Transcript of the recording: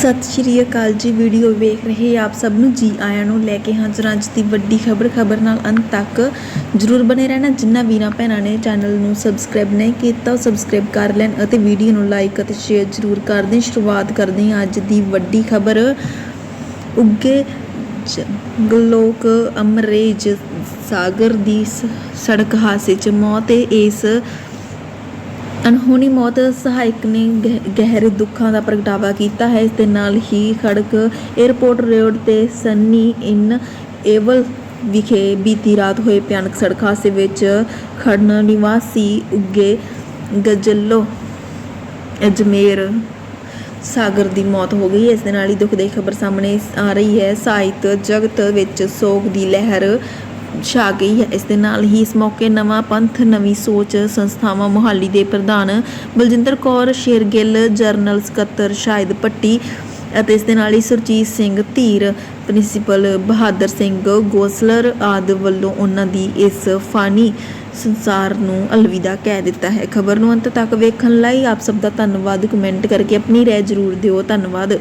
ਸਤਿ ਸ਼੍ਰੀ ਅਕਾਲ ਜੀ, ਵੀਡੀਓ ਵੇਖ ਰਹੇ ਆਪ ਸਭ ਨੂੰ ਜੀ ਆਇਆਂ ਨੂੰ ਲੈ ਕੇ ਹਾਜ਼ਰ ਅੱਜ ਦੀ ਵੱਡੀ ਖਬਰ ਖਬਰ ਨਾਲ ਅੰਤ ਤੱਕ ਜਰੂਰ ਬਨੇ ਰਹਿਣਾ। ਜਿਨ੍ਹਾਂ ਵੀਰਾਂ ਭੈਣਾਂ ਨੇ ਚੈਨਲ ਨੂੰ ਸਬਸਕ੍ਰਾਈਬ ਨਹੀਂ ਕੀਤਾ, ਉਹ ਸਬਸਕ੍ਰਾਈਬ ਕਰ ਲੈਣ ਅਤੇ ਵੀਡੀਓ ਨੂੰ ਲਾਈਕ ਅਤੇ ਸ਼ੇਅਰ ਜਰੂਰ ਕਰ ਦੇਣ। ਸ਼ੁਰੂਆਤ ਕਰਦੇ ਹਾਂ ਅੱਜ ਦੀ ਵੱਡੀ ਖਬਰ। ਉੱਗੇ ਲੋਕ ਅਮਰੇਜ ਸਾਗਰ ਦੀ ਸੜਕ ਹਾਦਸੇ 'ਚ ਮੌਤ ਇਸ ਅਨਹੋਣੀ ਮੌਤ ਸਹਾਇਕ ਨੇ ਗਹਿ- ਗਹਿਰੇ ਦੁੱਖਾਂ ਦਾ ਪ੍ਰਗਟਾਵਾ ਕੀਤਾ ਹੈ। ਇਸ ਦੇ ਨਾਲ ਹੀ ਖੜਕ 에ਅਰਪੋਰਟ ਰੋਡ ਤੇ ਸੰਨੀ ਇਨ ਏਵਲ ਵਿਖੇ ਬੀਤੀ ਰਾਤ ਹੋਏ ਭਿਆਨਕ ਸੜਕ ਹਾਦਸੇ ਵਿੱਚ ਖੜਨ ਨਿਵਾਸੀ ਉੱਗੇ ਗਜੱਲੋ ਅਜਮੇਰ ਸਾਗਰ ਦੀ ਮੌਤ ਹੋ ਗਈ। ਇਸ ਦੇ ਨਾਲ ਹੀ ਦੁਖਦਾਈ ਖਬਰ ਸਾਹਮਣੇ ਆ ਰਹੀ ਹੈ। ਸਾਹਿਤ ਜਗਤ ਵਿੱਚ ਸੋਗ ਦੀ ਲਹਿਰ ਛਾ ਗਈ ਹੈ। ਇਸ ਦੇ ਨਾਲ ਹੀ ਇਸ ਮੌਕੇ ਨਵਾਂ ਪੰਥ, ਨਵੀਂ ਸੋਚ ਸੰਸਥਾਵਾਂ ਮੁਹਾਲੀ ਦੇ ਪ੍ਰਧਾਨ ਬਲਜਿੰਦਰ ਕੌਰ ਸ਼ੇਰਗਿੱਲ ਜਰਨਲ ਸਕੱਤਰ ਸ਼ਾਇਦ ਪੱਟੀ ਅਤੇ ਇਸ ਦੇ ਨਾਲ ਹੀ ਸੁਰਜੀਤ ਸਿੰਘ ਧੀਰ, ਪ੍ਰਿੰਸੀਪਲ ਬਹਾਦਰ ਸਿੰਘ ਗੋਸਲਰ ਆਦ ਵੱਲੋਂ ਉਹਨਾਂ ਦੀ ਇਸ ਫਾਨੀ ਸੰਸਾਰ ਨੂੰ ਅਲਵਿਦਾ ਕਹਿ ਦਿੱਤਾ ਹੈ। ਖਬਰ ਨੂੰ ਅੰਤ ਤੱਕ ਵੇਖਣ ਲਈ ਆਪ ਸਭ ਦਾ ਧੰਨਵਾਦ। ਕਮੈਂਟ ਕਰਕੇ ਆਪਣੀ ਰਾਏ ਜ਼ਰੂਰ ਦਿਓ। ਧੰਨਵਾਦ।